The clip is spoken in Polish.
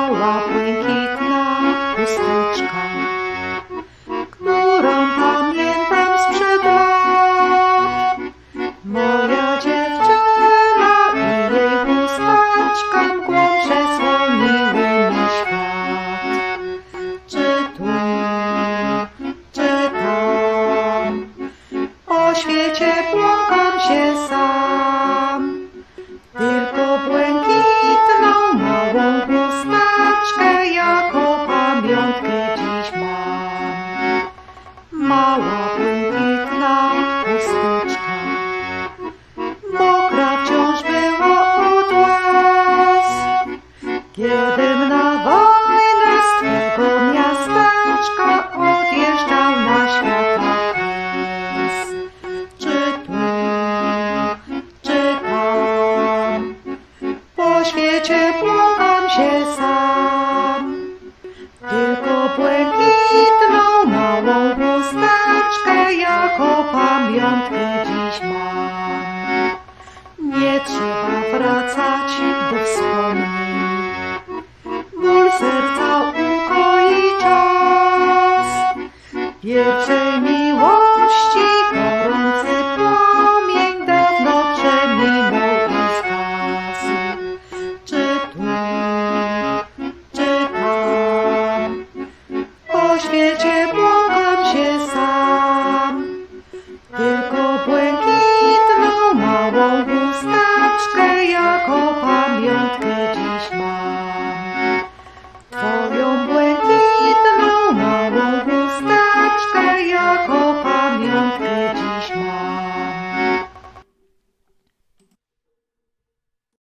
mała błękitna chusteczka, którą pamiętam z przygód. Moja dziewczyna i jej chusteczka mgłą przesłoniły mi świat. Czy tu, czy tam, po świecie błąkam się sam. Mała błękitna chusteczka, mokra wciąż była od łez. Kiedym na wojnę z twego miasteczka odjeżdżał na świata kres. Czy tu, czy tam, po świecie błąkam się sam. Tylko błękitną jako pamiątkę dziś mam. Nie trzeba wracać do wspomnień, ból serca ukoi czas. Pierwszej miłości gorący płomień dawno przeminął i zgasł. Czy tu, czy tam, po świecie no puente.